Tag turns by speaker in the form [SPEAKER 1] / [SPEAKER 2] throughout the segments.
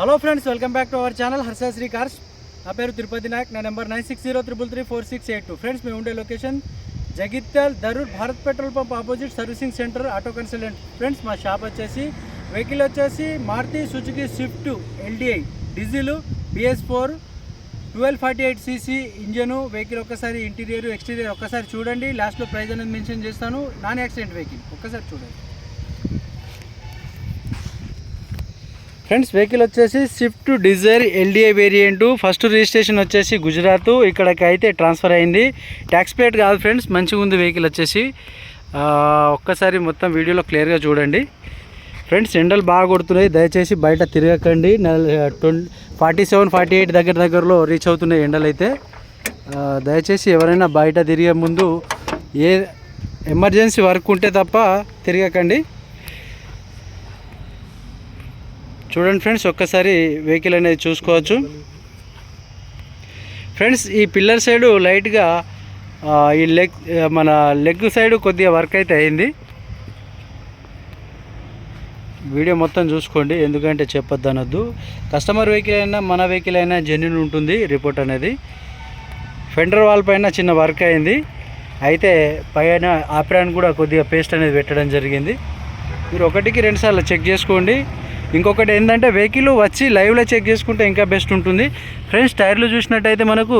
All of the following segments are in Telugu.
[SPEAKER 1] Hello friends welcome back to our channel Harshasri cars నా పేరు తిరుపతి నాయక్ నా number nine six zero triple three four six eight two. Friends మేము ఉండే location Jagtial Darur Bharat petrol pump opposite servicing centre auto consultant. Friends మా షాప్ వచ్చేసి వెహికల్ వచ్చేసి Maruti Suzuki Swift LDI diesel BS four twelve forty eight CC engine vehicle ఒక్కసారి ఇంటీరియర్ ఎక్స్టీరియర్ ఒక్కసారి చూడండి. లాస్ట్లో ప్రైజ్ అనేది మెన్షన్ చేస్తాను. నాన్ యాక్సిడెంట్ వెహికల్ ఒక్కసారి చూడండి. ఫ్రెండ్స్ వెహికల్ వచ్చేసి Swift Dzire LDA variant first registration వచ్చేసి గుజరాత్ ఇక్కడికి అయితే ట్రాన్స్ఫర్ అయింది. ట్యాక్స్ ప్లేట్ కాదు ఫ్రెండ్స్ మంచిగా ఉంది వెహికల్ వచ్చేసి. ఒక్కసారి మొత్తం వీడియోలో క్లియర్గా చూడండి. ఫ్రెండ్స్ ఎండలు బాగా కొడుతున్నాయి. దయచేసి బయట తిరగకండి. Twenty forty seven forty eight దగ్గర దగ్గరలో రీచ్ అవుతున్నాయి ఎండలు అయితే దయచేసి ఎవరైనా బయట తిరిగే ముందు ఏ ఎమర్జెన్సీ వర్క్ ఉంటే తప్ప తిరగకండి. చూడండి ఫ్రెండ్స్ ఒక్కసారి వెహికల్ అనేది చూసుకోవచ్చు. ఫ్రెండ్స్ ఈ పిల్లర్ సైడు లైట్గా ఈ లెగ్ మన లెగ్ సైడ్ కొద్దిగా వర్క్ అయితే అయింది. వీడియో మొత్తం చూసుకోండి ఎందుకంటే చెప్పొద్దు అనొద్దు కస్టమర్ వెహికల్ అయినా మన వెహికల్ అయినా జెన్యున్ ఉంటుంది రిపోర్ట్ అనేది. ఫెండర్ వాల్ పైన చిన్న వర్క్ అయింది. అయితే పైన ఆప్రాన్ కూడా కొద్దిగా పేస్ట్ అనేది పెట్టడం జరిగింది. మీరు ఒకటికి రెండుసార్లు చెక్ చేసుకోండి. ఇంకొకటి ఏంటంటే వెహికల్ వచ్చి లైవ్లో చెక్ చేసుకుంటే ఇంకా బెస్ట్ ఉంటుంది. ఫ్రెండ్స్ టైర్లు చూసినట్టయితే మనకు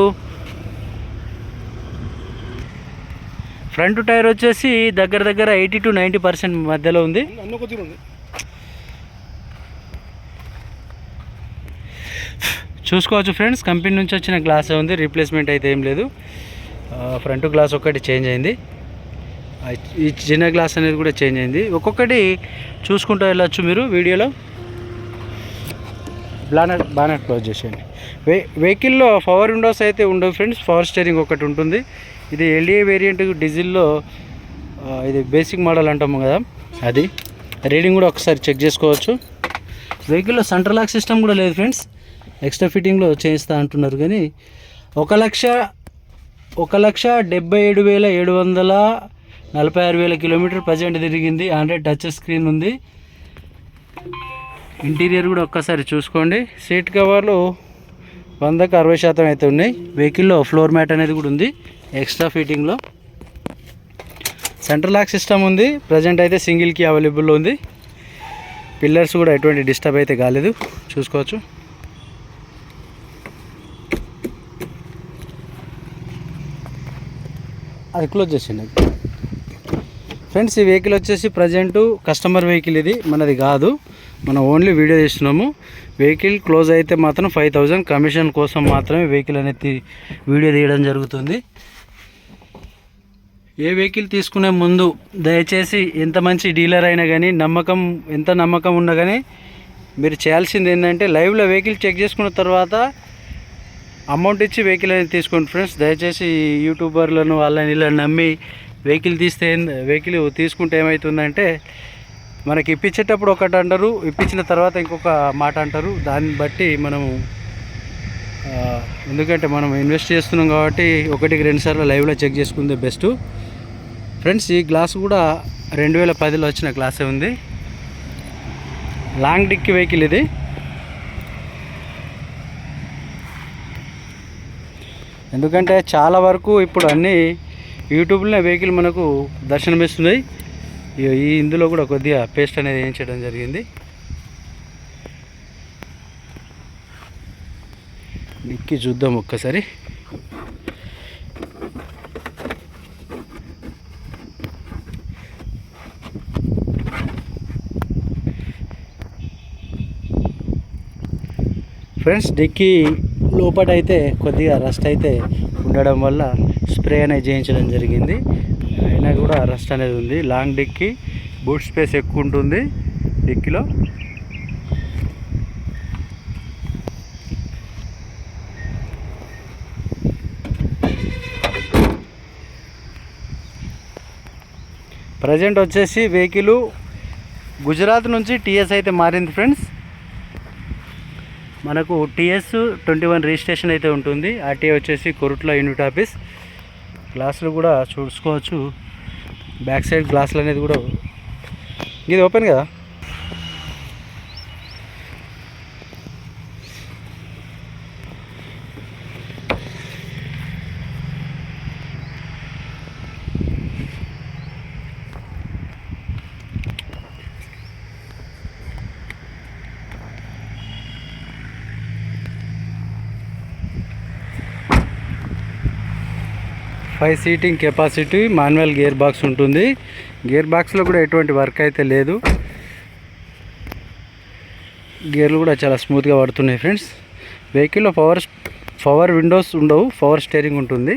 [SPEAKER 1] ఫ్రంట్ టైర్ వచ్చేసి దగ్గర దగ్గర ఎయిటీ టు నైంటీ పర్సెంట్ మధ్యలో ఉంది. చూసుకోవచ్చు ఫ్రెండ్స్ కంపెనీ నుంచి వచ్చిన గ్లాస్ ఉంది రీప్లేస్మెంట్ అయితే ఏం లేదు. ఫ్రంట్ గ్లాస్ ఒక్కటి చేంజ్ అయింది. ఈ చిన్న గ్లాస్ అనేది కూడా చేంజ్ అయింది. ఒక్కొక్కటి చూసుకుంటూ వెళ్ళొచ్చు మీరు వీడియోలో. బ్లానర్ బానర్ క్లోజ్ చేసేయండి. వె వెహికల్లో పవర్ విండోస్ అయితే ఉండవు ఫ్రెండ్స్ పవర్ స్టీరింగ్ ఒకటి ఉంటుంది. ఇది ఎల్డిఏ వేరియంట్ డీజిల్లో ఇది బేసిక్ మోడల్ అంటాము కదా అది. రీడింగ్ కూడా ఒకసారి చెక్ చేసుకోవచ్చు. వెహికల్లో సెంటర్ లాక్ సిస్టమ్ కూడా లేదు ఫ్రెండ్స్ ఎక్స్ట్రా ఫిట్టింగ్లో చేయిస్తా అంటున్నారు కానీ ఒక లక్ష ఒక లక్ష డెబ్బై ఏడు వేల ఏడు వందల నలభై ఆరు వేల కిలోమీటర్ ప్రజెంట్ తిరిగింది. ఆండ్రాయిడ్ టచ్ స్క్రీన్ ఉంది. ఇంటీరియర్ కూడా ఒక్కసారి చూసుకోండి. సీట్ కవర్లు వందకు అరవై శాతం అయితే ఉన్నాయి. వెహికల్లో ఫ్లోర్ మ్యాట్ అనేది కూడా ఉంది. ఎక్స్ట్రా ఫిట్టింగ్లో సెంట్రల్ లాక్ సిస్టమ్ ఉంది. ప్రజెంట్ అయితే సింగిల్కి అవైలబుల్లో ఉంది. పిల్లర్స్ కూడా ఎటువంటి డిస్టర్బ్ అయితే కాలేదు. చూసుకోవచ్చు. అది క్లోజ్ చేసిండి ఫ్రెండ్స్ ఈ వెహికల్ వచ్చేసి ప్రజెంటు కస్టమర్ వెహికల్ ఇది. మనది కాదు. మనం ఓన్లీ వీడియో తీస్తున్నాము. వెహికల్ క్లోజ్ అయితే మాత్రం ఫైవ్ థౌజండ్ కమిషన్ కోసం మాత్రమే వెహికల్ అనేది తీ- వీడియో తీయడం జరుగుతుంది. ఏ వెహికల్ తీసుకునే ముందు దయచేసి ఎంత మంచి డీలర్ అయినా కానీ నమ్మకం ఎంత నమ్మకం ఉన్నా కానీ మీరు చేయాల్సింది ఏంటంటే లైవ్లో వెహికల్ చెక్ చేసుకున్న తర్వాత అమౌంట్ ఇచ్చి వెహికల్ అనేది తీసుకోండి ఫ్రెండ్స్. దయచేసి యూట్యూబర్లను వాళ్ళని ఇలా నమ్మి వెహికల్ తీస్తే ఏం- వెహికల్ తీసుకుంటే ఏమవుతుందంటే మనకి ఇప్పించేటప్పుడు ఒకటి అంటారు ఇప్పించిన తర్వాత ఇంకొక మాట అంటారు. దాన్ని బట్టి మనము ఎందుకంటే మనం ఇన్వెస్ట్ చేస్తున్నాం కాబట్టి ఒకటికి రెండు సార్లు లైవ్లో చెక్ చేసుకుందే బెస్ట్ ఫ్రెండ్స్ ఈ గ్లాస్ కూడా రెండు వేల పదిలో వచ్చిన గ్లాసే ఉంది. లాంగ్ డిక్కి వెహికల్ ఇది. ఎందుకంటే చాలా వరకు ఇప్పుడు అన్నీ యూట్యూబ్లోనే వెహికల్ మనకు దర్శనమిస్తున్నాయి ఈ ఇందులో కూడా కొద్దిగా పేస్ట్ అనేది వేయించడం జరిగింది. నిక్కి చూద్దాం ఒక్కసారి. ఫ్రెండ్స్ డిక్కీ లోపల అయితే కొద్దిగా రస్ట్ అయితే ఉండడం వల్ల స్ప్రే అనేది చేయించడం జరిగింది. అయినా కూడా రస్ట్ అనేది ఉంది. లాంగ్ డిక్కి బూట్ స్పేస్ ఎక్కువ ఉంటుంది డిక్కిలో. ప్రజెంట్ వచ్చేసి వెహికల్ గుజరాత్ నుంచి టీఎస్ అయితే మారింది ఫ్రెండ్స్. మనకు టీఎస్ ట్వంటీ వన్ రిజిస్ట్రేషన్ అయితే ఉంటుంది. ఆర్టీఏ వచ్చేసి కొరుట్ల యూనిట్ ఆఫీస్. గ్లాసులు కూడా చూసుకోవచ్చు. బ్యాక్ సైడ్ గ్లాసులు అనేది కూడా ఇది ఓపెన్ కదా? Five seating capacity manual gear box ఉంటుంది. గేర్ బాక్స్లో కూడా ఎటువంటి వర్క్ అయితే లేదు. గేర్లు కూడా చాలా స్మూత్గా పడుతున్నాయి ఫ్రెండ్స్. వెహికల్లో పవర్ పవర్ విండోస్ ఉండవు పవర్ స్టీరింగ్ ఉంటుంది.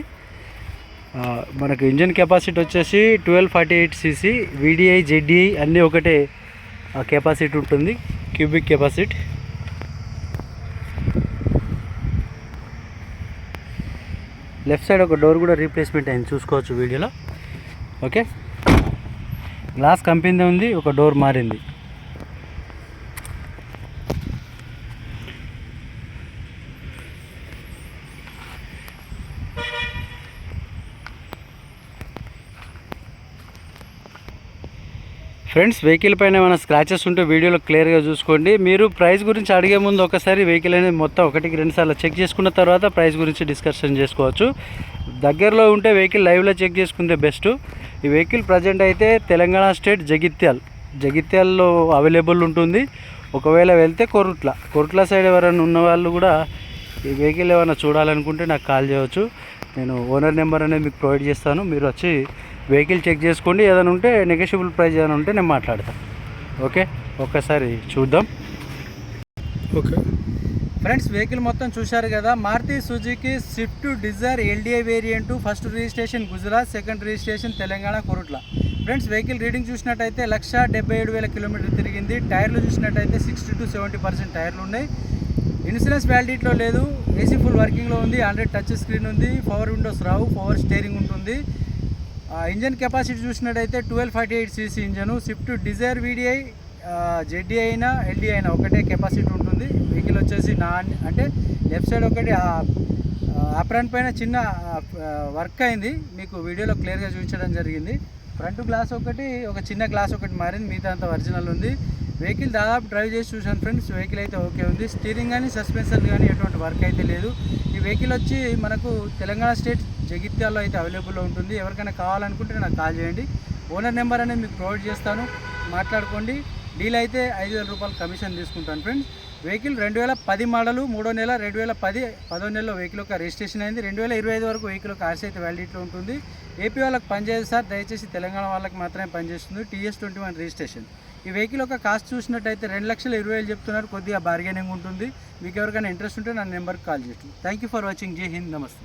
[SPEAKER 1] మనకు ఇంజన్ కెపాసిటీ వచ్చేసి twelve forty eight CC VDI ZDI అన్నీ ఒకటే కెపాసిటీ ఉంటుంది క్యూబిక్ కెపాసిటీ. లెఫ్ట్ సైడ్ ఒక డోర్ కూడా రీప్లేస్మెంట్ అయింది. చూసుకోవచ్చు వీడియోలో. ఓకే? గ్లాస్ కంపిందే ఉంది ఒక డోర్ మారింది. ఫ్రెండ్స్ వెహికల్ పైన ఏమైనా స్క్రాచెస్ ఉంటే వీడియోలో క్లియర్గా చూసుకోండి. మీరు ప్రైస్ గురించి అడిగే ముందు ఒకసారి వెహికల్ అనేది మొత్తం ఒకటికి రెండు సార్లు చెక్ చేసుకున్న తర్వాత ప్రైస్ గురించి డిస్కషన్ చేసుకోవచ్చు. దగ్గరలో ఉంటే వెహికల్ లైవ్లో చెక్ చేసుకుంటే బెస్ట్. ఈ వెహికల్ ప్రజెంట్ అయితే తెలంగాణ స్టేట్ జగిత్యాల్ జగిత్యాల్లో అవైలబుల్ ఉంటుంది. ఒకవేళ వెళ్తే కొరుట్ల కొరుట్ల సైడ్ ఎవరైనా ఉన్న వాళ్ళు కూడా ఈ వెహికల్ ఏమైనా చూడాలనుకుంటే నాకు కాల్ చేయవచ్చు. నేను ఓనర్ నెంబర్ అనేది మీకు ప్రొవైడ్ చేస్తాను. మీరు వచ్చి వెహికల్ చెక్ చేసుకోండి ఏదైనా ఉంటే నెగోషియబుల్ ప్రైస్ ఏదైనా ఉంటే నేను మాట్లాడతాను ఓకే? ఒక్కసారి చూద్దాం.
[SPEAKER 2] ఓకే.
[SPEAKER 1] ఫ్రెండ్స్ వెహికల్ మొత్తం చూశారు కదా Maruti Suzuki Swift Dzire LDI variant first registration Gujarat second registration Telangana Korutla. Friends vehicle reading చూసినట్టయితే లక్ష డెబ్బై ఏడు వేల కిలోమీటర్ తిరిగింది. టైర్లు చూసినట్టయితే సిక్స్టీ టు సెవెంటీ పర్సెంట్ టైర్లు ఉన్నాయి. ఇన్సూరెన్స్ వ్యాలిడిటీలో లేదు. ఏసీ ఫుల్ వర్కింగ్లో ఉంది. హండ్రెడ్ టచ్ స్క్రీన్ ఉంది. పవర్ విండోస్ రావు. పవర్ స్టీరింగ్ ఉంటుంది. ఇంజన్ కెపాసిటీ చూసినట్టయితే twelve forty eight CC engine Swift Dzire VDI ZD అయినా ఎల్డీ అయినా ఒకటే కెపాసిటీ ఉంటుంది. వెహికల్ వచ్చేసి నా అంటే లెఫ్ట్ సైడ్ ఒకటి అప్రాన్ పైన చిన్న వర్క్ అయింది. మీకు వీడియోలో క్లియర్గా చూపించడం జరిగింది. ఫ్రంట్ గ్లాస్ ఒకటి ఒక చిన్న గ్లాస్ ఒకటి మారింది. మిగతా అంత ఒరిజినల్ ఉంది. వెహికల్ దాదాపు డ్రైవ్ చేసి చూసాను ఫ్రెండ్స్. వెహికల్ అయితే ఓకే ఉంది. స్టీరింగ్ కానీ సస్పెన్షన్ కానీ ఎటువంటి వర్క్ అయితే లేదు. ఈ వెహికల్ వచ్చి మనకు తెలంగాణ స్టేట్ జగిత్యాల్లో అయితే అవైలబుల్లో ఉంటుంది. ఎవరికైనా కావాలనుకుంటే నాకు కాల్ చేయండి. ఓనర్ నెంబర్ అనేది మీకు ప్రొవైడ్ చేస్తాను. మాట్లాడుకోండి. డీల్ అయితే ఐదు వేల రూపాయలు కమిషన్ తీసుకుంటాను ఫ్రెండ్స్. వెహికల్ రెండు వేల పది మోడలు మూడో నెల రెండు వేల పది పదో నెలలో వెహికల్ యొక్క రిజిస్ట్రేషన్ అయింది. రెండు వేల ఇరవై ఐదు వరకు వెహికల్ యొక్క ఆర్సీ అయితే వ్యాలిడిటీలో ఉంటుంది. ఏపీ వాళ్ళకి పనిచేయదు సార్. దయచేసి తెలంగాణ వాళ్ళకి మాత్రమే పనిచేస్తుంది. TS twenty one registration. ఈ వెహికల్ యొక్క కాస్ట్ చూసినట్టయితే రెండు లక్షల ఇరవై వేలు చెప్తున్నారు. కొద్దిగా బార్గెనింగ్ ఉంటుంది. మీకు ఎవరికైనా ఇంట్రెస్ట్ ఉంటే నా నెంబర్కి కాల్ చేయండి. థ్యాంక్ యూ ఫర్ వాచింగ్ జై హింద్ నమస్తే